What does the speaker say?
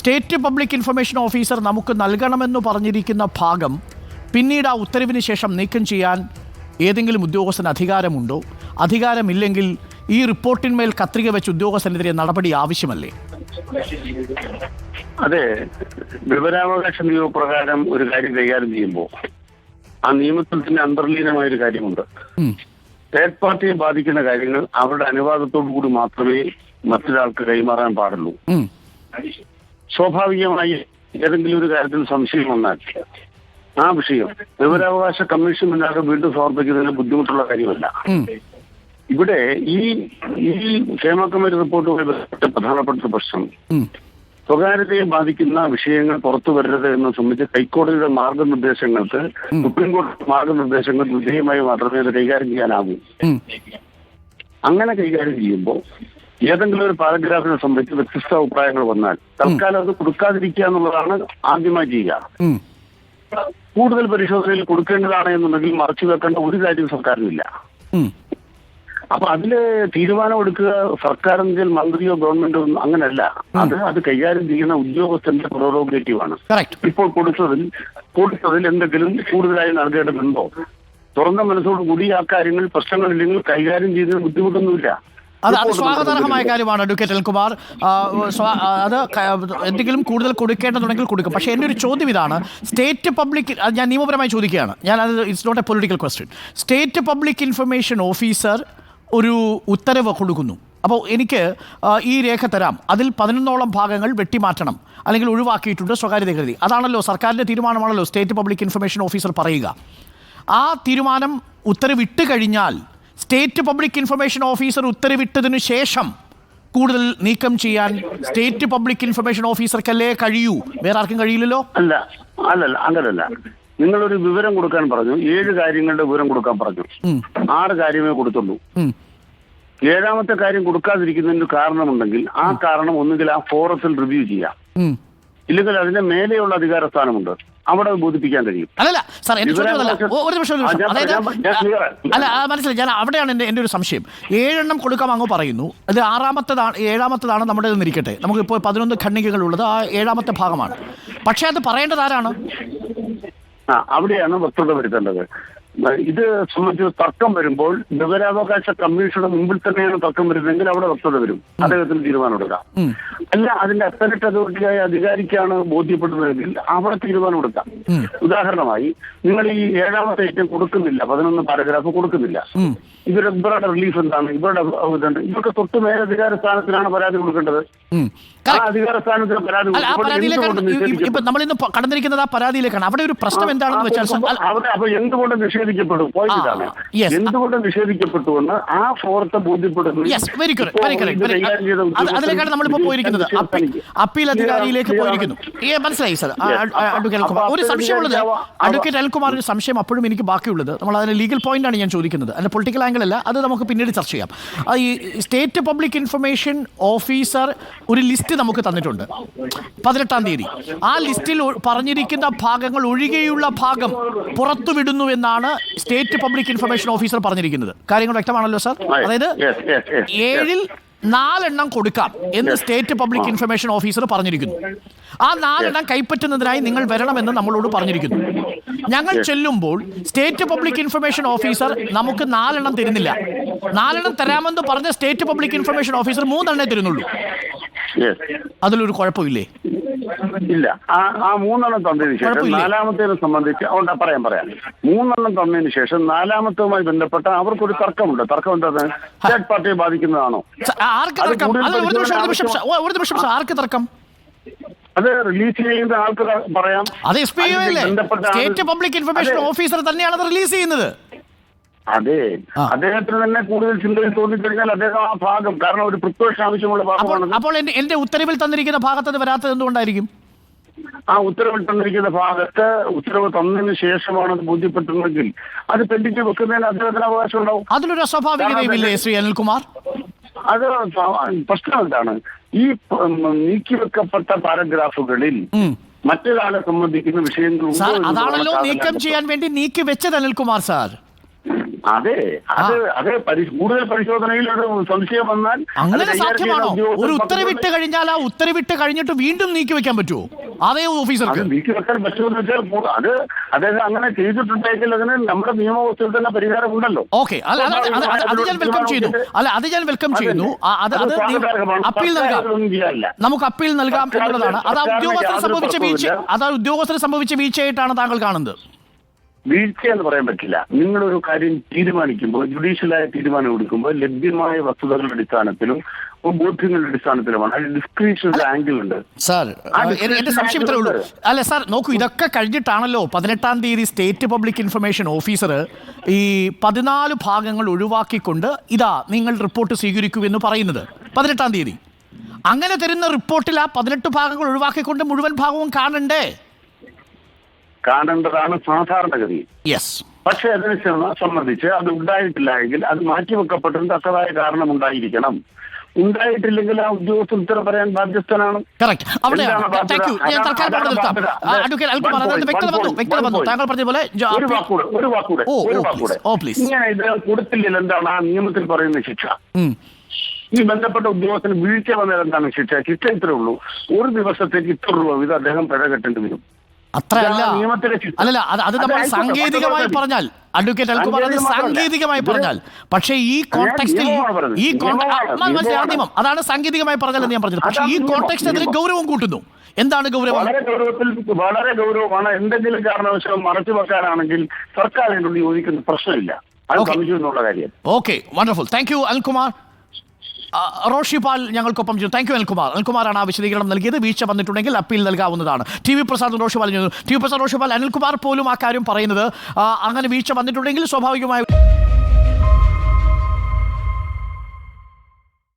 State public information officer നമുക്ക് നൽകണമെന്ന് പറഞ്ഞിരിക്കുന്ന ഭാഗം പിന്നീട് ആ ഉത്തരവിന് ശേഷം നീക്കം ചെയ്യാൻ ഏതെങ്കിലും ഉദ്യോഗസ്ഥന് അധികാരമുണ്ടോ? അധികാരമില്ലെങ്കിൽ ഈ റിപ്പോർട്ടിന്മേൽ കത്രിക വെച്ച് ഉദ്യോഗസ്ഥനെതിരെ നടപടി ആവശ്യമല്ലേ? അതെ. വിവരാവകാശ നിയമപ്രകാരം ഒരു കാര്യം കൈകാര്യം ചെയ്യുമ്പോൾ ആ നിയമത്തിൽ തന്നെ അന്തർലീനമായ ഒരു കാര്യമുണ്ട്. തേർഡ് പാർട്ടിയെ ബാധിക്കുന്ന കാര്യങ്ങൾ അവരുടെ അനുവാദത്തോടു കൂടി മാത്രമേ മറ്റൊരാൾക്ക് കൈമാറാൻ പാടുള്ളൂ. സ്വാഭാവികമായി ഏതെങ്കിലും ഒരു കാര്യത്തിൽ സംശയം വന്നാൽ ആ വിഷയം വിവരാവകാശ കമ്മീഷൻ മുന്നാകെ വീണ്ടും സമർപ്പിക്കുന്നതിന് ബുദ്ധിമുട്ടുള്ള കാര്യമല്ല. ഇവിടെ ഈ ഈ ക്ഷേമ കമ്മിറ്റി റിപ്പോർട്ടുമായി ബന്ധപ്പെട്ട പ്രധാനപ്പെട്ട പ്രശ്നം. സ്വകാര്യതയെ ബാധിക്കുന്ന വിഷയങ്ങൾ പുറത്തു വരരുത് എന്ന് സംബന്ധിച്ച് ഹൈക്കോടതിയുടെ മാർഗനിർദ്ദേശങ്ങൾക്ക് സുപ്രീം കോടതി മാർഗനിർദ്ദേശങ്ങൾ വിധേയമായി മാത്രമേ അത് കൈകാര്യം ചെയ്യാനാകൂ. അങ്ങനെ കൈകാര്യം ചെയ്യുമ്പോൾ ഏതെങ്കിലും ഒരു പാരഗ്രാഫിനെ സംബന്ധിച്ച് വ്യത്യസ്ത അഭിപ്രായങ്ങൾ വന്നാൽ തൽക്കാലം അത് കൊടുക്കാതിരിക്കുക എന്നുള്ളതാണ് ആദ്യമായി ചെയ്യുക. കൂടുതൽ പരിശോധനയിൽ കൊടുക്കേണ്ടതാണ് എന്നുണ്ടെങ്കിൽ മറച്ചു വെക്കേണ്ട ഒരു കാര്യം സർക്കാരിനില്ല. അപ്പൊ അതിൽ തീരുമാനമെടുക്കുക സർക്കാരെങ്കിൽ മന്ത്രിയോ ഗവൺമെന്റോ ഒന്നും അങ്ങനല്ല. അത് അത് കൈകാര്യം ചെയ്യുന്ന ഉദ്യോഗസ്ഥന്റെ പ്രൊറോഗേറ്റീവ് ആണ് ഇപ്പോൾ കൊടുത്തതിൽ കൊടുത്തതിൽ എന്തെങ്കിലും കൂടുതലായി നൽകേണ്ടതുണ്ടോ? തുറന്ന മനസ്സോട് കൂടി ആ കാര്യങ്ങൾ പ്രശ്നങ്ങളില്ലെങ്കിൽ കൈകാര്യം ചെയ്യുന്നതിന് ബുദ്ധിമുട്ടൊന്നുമില്ല. അത് അത് സ്വാഗതാർഹമായ കാര്യമാണ് അഡ്വക്കേറ്റ് അൽകുമാർ അത് എന്തെങ്കിലും കൂടുതൽ കൊടുക്കേണ്ടതുണ്ടെങ്കിൽ കൊടുക്കും. പക്ഷേ എന്റെ ഒരു ചോദ്യം ഇതാണ്. സ്റ്റേറ്റ് പബ്ലിക് ഞാൻ നിയമപരമായി ചോദിക്കുകയാണ്. ഞാൻ അത് it's not a political question state public information officer ഒരു ഉത്തരവ് കൊടുക്കുന്നു. അപ്പോൾ എനിക്ക് ഈ രേഖ തരാം. അതിൽ പതിനൊന്നോളം ഭാഗങ്ങൾ വെട്ടിമാറ്റണം. അല്ലെങ്കിൽ ഒഴിവാക്കിയിട്ടുണ്ട് സ്വകാര്യത കരുതി. അതാണല്ലോ സർക്കാരിന്റെ തീരുമാനമാണല്ലോ സ്റ്റേറ്റ് പബ്ലിക് ഇൻഫർമേഷൻ ഓഫീസർ പറയുക. ആ തീരുമാനം ഉത്തരവിട്ട് കഴിഞ്ഞാൽ സ്റ്റേറ്റ് പബ്ലിക് ഇൻഫർമേഷൻ ഓഫീസർ ഉത്തരവിട്ടതിനു ശേഷം കൂടുതൽ നീക്കം ചെയ്യാൻ സ്റ്റേറ്റ് പബ്ലിക് ഇൻഫർമേഷൻ ഓഫീസർക്കല്ലേ കഴിയൂ? വേറെ ആർക്കും കഴിയില്ലല്ലോ? അല്ല അല്ലല്ല അങ്ങനല്ല. നിങ്ങളൊരു വിവരം കൊടുക്കാൻ പറഞ്ഞു. ഏഴ് കാര്യങ്ങളുടെ വിവരം കൊടുക്കാൻ പറഞ്ഞു. ആറ് കാര്യമേ കൊടുത്തുള്ളൂ. ഏഴാമത്തെ കാര്യം കൊടുക്കാതിരിക്കുന്നതിന് കാരണമുണ്ടെങ്കിൽ ആ കാരണം ഒന്നുകിൽ ആ ഫോറത്തിൽ റിവ്യൂ ചെയ്യാം. ഇല്ലെങ്കിൽ അതിന്റെ മേലെയുള്ള അധികാര സ്ഥാനമുണ്ട് അവിടെ ബോധിപ്പിക്കാൻ കഴിയും. അല്ലല്ല സാർ എന്റെ ചോദ്യം ഒരു നിമിഷം അതായത്. അല്ല ആ, മനസ്സിലായി. ഞാൻ അവിടെയാണ് എന്റെ എന്റെ ഒരു സംശയം. ഏഴെണ്ണം കൊടുക്കാം അങ്ങ് പറയുന്നു. അത് ആറാമത്തതാണ് ഏഴാമത്തതാണ് നമ്മുടെ നിന്നിരിക്കട്ടെ. നമുക്ക് ഇപ്പോൾ പതിനൊന്ന് ഖണ്ഡികകളുള്ളത് ആ ഏഴാമത്തെ ഭാഗമാണ്. പക്ഷേ അത് പറയേണ്ടത് ആരാണ്? അവിടെയാണ് വസ്തുത വരുത്തേണ്ടത്. ഇത് സംബന്ധിച്ച് തർക്കം വരുമ്പോൾ വിവരാവകാശ കമ്മീഷന് മുമ്പിൽ തന്നെയാണ് തർക്കം വരുന്നതെങ്കിൽ അവിടെ വസ്തുത വരും. അദ്ദേഹത്തിന് തീരുമാനമെടുക്കാം എടുക്കാം. അല്ല അതിന്റെ അത്തരറ്റ് അതോറിറ്റിയായ അധികാരിക്കാണ് ബോധ്യപ്പെടുന്നതെങ്കിൽ അവിടെ തീരുമാനമെടുക്കാം എടുക്കാം. ഉദാഹരണമായി നിങ്ങൾ ഈ ഏഴാമത്തെ ഐറ്റം കൊടുക്കുന്നില്ല പതിനൊന്ന് പാരഗ്രാഫ് കൊടുക്കുന്നില്ല. ഇവരുടെ ഇവരുടെ റിലീഫ് എന്താണ്? ഇവരുടെ ഇതുണ്ട്. ഇവർക്ക് തൊട്ട് മേലധികാര സ്ഥാനത്തിനാണ് പരാതി കൊടുക്കേണ്ടത്. ആ. അധികാര സ്ഥാനത്തിന് പരാതി ഇപ്പൊ നിഷേധിക്കപ്പെടും? നമ്മളിന്ന് കടന്നിരിക്കുന്നത് ആ പരാതിയിലേക്കാണ്. അവിടെ ഒരു പ്രശ്നം എന്താണെന്ന് വെച്ചാൽ അവിടെ അപ്പൊ എന്തുകൊണ്ട് നിഷേധിക്കപ്പെടും. പോയിന്റ് ആ, ഇതാണ്. yes. എന്തുകൊണ്ട് നിഷേധിക്കപ്പെട്ടു എന്ന് ആ ഫോറത്തെ ബോധ്യപ്പെടുന്നു അതിലേക്കാണ് നമ്മളിപ്പോൾ പോയിരിക്കുന്നത്. അപ്പീൽ. അധികാരിയിലേക്ക് പോയിരിക്കുന്നു. മനസ്സിലായി സർ. അഡ്വക്കേറ്റ് അൽകുമാർ. ഒരു സംശയമുള്ളത് അഡ്വക്കേറ്റ് അൽകുമാറിന്റെ സംശയം അപ്പോഴും എനിക്ക് ബാക്കിയുള്ളത്. നമ്മൾ അതിന് ലീഗൽ പോയിന്റ് ആണ് ഞാൻ ചോദിക്കുന്നത്. അതിന്റെ പൊളിറ്റിക്കൽ ആംഗിൾ അല്ല അത് നമുക്ക് പിന്നീട് ചർച്ച ചെയ്യാം. ഈ സ്റ്റേറ്റ് പബ്ലിക് ഇൻഫർമേഷൻ ഓഫീസർ ഒരു ലിസ്റ്റ് നമുക്ക് തന്നിട്ടുണ്ട്. പതിനെട്ടാം തീയതി. ആ ലിസ്റ്റിൽ പറഞ്ഞിരിക്കുന്ന ഭാഗങ്ങൾ ഒഴികെയുള്ള ഭാഗം പുറത്തുവിടുന്നു എന്നാണ് സ്റ്റേറ്റ് പബ്ലിക് ഇൻഫർമേഷൻ ഓഫീസർ പറഞ്ഞിരിക്കുന്നത്. കാര്യങ്ങൾ വ്യക്തമാണല്ലോ സാർ? അതായത് ഏഴിൽ നാലെണ്ണം കൊടുക്കാം എന്ന് സ്റ്റേറ്റ് പബ്ലിക് ഇൻഫർമേഷൻ ഓഫീസർ പറഞ്ഞിരിക്കുന്നു. ആ നാലെണ്ണം കൈപ്പറ്റുന്നതിനായി നിങ്ങൾ വരണമെന്ന് നമ്മളോട് പറഞ്ഞിരിക്കുന്നു. ഞങ്ങൾ ചെല്ലുമ്പോൾ സ്റ്റേറ്റ് പബ്ലിക് ഇൻഫർമേഷൻ ഓഫീസർ നമുക്ക് നാലെണ്ണം തരുന്നില്ല. നാലെണ്ണം തരാമെന്ന് പറഞ്ഞ സ്റ്റേറ്റ് പബ്ലിക് ഇൻഫർമേഷൻ ഓഫീസർ മൂന്നെണ്ണേ തരുന്നുള്ളൂ. അതിലൊരു കുഴപ്പമില്ലേ? ഇല്ല. ആ ആ മൂന്നെണ്ണം തന്നതിന് ശേഷം നാലാമത്തേനെ സംബന്ധിച്ച് അതുകൊണ്ട് പറയാം പറയാം. മൂന്നെണ്ണം തന്നതിന് ശേഷം നാലാമത്തവുമായി ബന്ധപ്പെട്ട അവർക്കൊരു തർക്കമുണ്ട്. തർക്കം എന്താണ്? സ്റ്റേറ്റ് പാർട്ടിയെ ബാധിക്കുന്നതാണോ? ആർക്ക് തർക്കം? അത് റിലീസ് ചെയ്യുന്ന ആൾക്ക് പറയാം. അത് S P state public information. Officer തന്നെയാണ് അത് റിലീസ് ചെയ്യുന്നത്. അതെ. അദ്ദേഹത്തിന് തന്നെ കൂടുതൽ ചിന്തയിൽ തോന്നിക്കഴിഞ്ഞാൽ അദ്ദേഹം ആ ഭാഗം കാരണം ഒരു പ്രിപ്പറേഷൻ ആവശ്യമുള്ള ഭാഗമാണ്. അപ്പോൾ എന്റെ ഉത്തരവിൽ തന്നിരിക്കുന്ന ഭാഗത്ത് വരാത്തത് എന്തുകൊണ്ടായിരിക്കും? ആ ഉത്തരവ് തന്നിരിക്കുന്ന ഭാഗത്ത് ഉത്തരവ് തന്നതിന് ശേഷമാണ് അത് ബോധ്യപ്പെട്ടതെങ്കിൽ അത് പെൻഡിങ് വെക്കുന്നതിന് അദ്ദേഹത്തിന് അവകാശം ഉണ്ടാവും അതിലൊരു അസ്വാഭാവികതയുമില്ലേ ശ്രീ അനിൽകുമാർ? അത് പ്രശ്നം എന്താണ്? ഈ നീക്കി വെക്കപ്പെട്ട പാരഗ്രാഫുകളിൽ. മറ്റൊരാളെ സംബന്ധിക്കുന്ന വിഷയങ്ങൾ സാർ അതാണല്ലോ നീക്കം ചെയ്യാൻ വേണ്ടി നീക്കി വെച്ചത് അനിൽകുമാർ സാർ. അതെ അത് അത് കൂടുതൽ പരിശോധനയിൽ ഒരു സംശയം വന്നാൽ അങ്ങനെ സാധ്യമാണോ? ഒരു ഉത്തരവിട്ട് കഴിഞ്ഞാൽ ആ ഉത്തരവിട്ട് കഴിഞ്ഞിട്ട് വീണ്ടും നീക്കി വെക്കാൻ പറ്റുമോ അതേ ഓഫീസർക്ക്. നീക്കി വെക്കാൻ പറ്റുമെന്ന് വെച്ചാൽ അത് അദ്ദേഹം അങ്ങനെ ചെയ്തിട്ടുണ്ടെങ്കിൽ അതിന് നമ്മുടെ നിയമവ്യവസ്ഥയിൽ തന്നെ പരിഹാരം ഉണ്ടല്ലോ ഓക്കെ അത് ഞാൻ വെൽക്കം ചെയ്യുന്നു. അല്ല അത് ഞാൻ വെൽക്കം ചെയ്യുന്നു. അത് അത് അപ്പീൽ നൽകാം. നമുക്ക് അപ്പീൽ നൽകാം എന്നുള്ളതാണ്. അത് ഉദ്യോഗസ്ഥർ സംഭവിച്ച വീഴ്ച അതാ ആ സംഭവിച്ച വീഴ്ചയായിട്ടാണ് താങ്കൾ കാണുന്നത്. വീഴ്ച എന്ന് പറയാൻ പറ്റില്ല. നിങ്ങളൊരു കാര്യം തീരുമാനിക്കുമ്പോൾ ജുഡീഷ്യലായ തീരുമാനം എടുക്കുമ്പോൾ ലഭ്യമായ വസ്തുതകളുടെ അടിസ്ഥാനത്തിലും ബോധ്യങ്ങളുടെ അടിസ്ഥാനത്തിലുമാണ്. അതിൽ ഡിസ്ക്രിപ്ഷൻ ആംഗിൾ ഉണ്ട്. സാർ എന്റെ സംശയം ഇത്രേ ഉള്ളൂ. അല്ല സാർ നോക്കൂ ഇതൊക്കെ കഴിഞ്ഞിട്ടാണല്ലോ പതിനെട്ടാം തീയതി സ്റ്റേറ്റ് പബ്ലിക് ഇൻഫർമേഷൻ ഓഫീസർ ഈ പതിനാല് ഭാഗങ്ങൾ ഒഴിവാക്കിക്കൊണ്ട് ഇതാ നിങ്ങൾ റിപ്പോർട്ട് സ്വീകരിക്കൂ എന്ന് പറയുന്നത്. പതിനെട്ടാം തീയതി. അങ്ങനെ തരുന്ന റിപ്പോർട്ടിൽ ആ പതിനെട്ട് ഭാഗങ്ങൾ ഒഴിവാക്കിക്കൊണ്ട് മുഴുവൻ ഭാഗവും കാണണ്ടേ? കാണേണ്ടതാണ് സാധാരണഗതി. യെസ് പക്ഷെ അതിനെ സംബ- സംബന്ധിച്ച് അത് ഉണ്ടായിട്ടില്ല എങ്കിൽ അത് മാറ്റിവെക്കപ്പെട്ടതിന് തക്കതായ കാരണം ഉണ്ടായിരിക്കണം ഉണ്ടായിട്ടില്ലെങ്കിൽ ആ ഉദ്യോഗസ്ഥൻ ഉത്തരം പറയാൻ ബാധ്യസ്ഥനാണ്. ഒരു വാക്കൂടെ ഒരു വാക്കൂടെ ഒരു വാക്കൂടെ. ഇങ്ങനെ ഇത് കൊടുത്തില്ലെങ്കിൽ എന്താണ് ആ നിയമത്തിൽ പറയുന്ന ശിക്ഷ? ഈ ബന്ധപ്പെട്ട ഉദ്യോഗസ്ഥന് വീഴ്ച വന്നാൽ എന്താണ് ശിക്ഷ? ശിക്ഷ ഇത്രേ ഉള്ളൂ. ഒരു ദിവസത്തേക്ക് ഇത്ര രൂപ വീതം അദ്ദേഹം പിഴ കെട്ടേണ്ടി വരും. അത്രയല്ല. അല്ലല്ല അത് അത് നമ്മൾ സാങ്കേതികമായി പറഞ്ഞാൽ അഡ്വക്കേറ്റ് അൽകുമാർ അത് സാങ്കേതികം സാങ്കേതികമായി പറഞ്ഞാൽ. പക്ഷേ ഈ കോണ്ടെക്സ്റ്റിൽ ഈ. നിയമം. അതാണ് സാങ്കേതികമായി പറഞ്ഞാൽ ഞാൻ പറഞ്ഞത്. പക്ഷേ ഈ. കോണ്ടെക്സ്റ്റ് അതിന് ഗൗരവം കൂട്ടുന്നു. എന്താണ് ഗൗരവം? വളരെ ഗൗരവത്തിൽ വളരെ ഗൗരവമാണ് എന്തെങ്കിലും കാരണവശാലും മറച്ചു വെക്കാനാണെങ്കിൽ സർക്കാരിനോട് യോജിക്കുന്ന പ്രശ്നമില്ല. അത് Okay. കമ്മിറ്റി എന്നുള്ള കാര്യം. Okay wonderful thank you അൽകുമാർ Roshy പാൽ ഞങ്ങൾക്കൊപ്പം ചെയ്തു താങ്ക് യു അൽകുമാർ അൽകുമാറാണ് ആ വിശദീകരണം നൽകിയത്. വീഴ്ച വന്നിട്ടുണ്ടെങ്കിൽ അപ്പീൽ നൽകാവുന്നതാണ്. ടി വി പ്രസാദ് റോഷി പാൽ ടി വി പ്രസാദ് റോഷി പാൽ അനിൽകുമാർ പോലും ആ കാര്യം പറയുന്നത് അങ്ങനെ വീഴ്ച വന്നിട്ടുണ്ടെങ്കിൽ സ്വാഭാവികമായി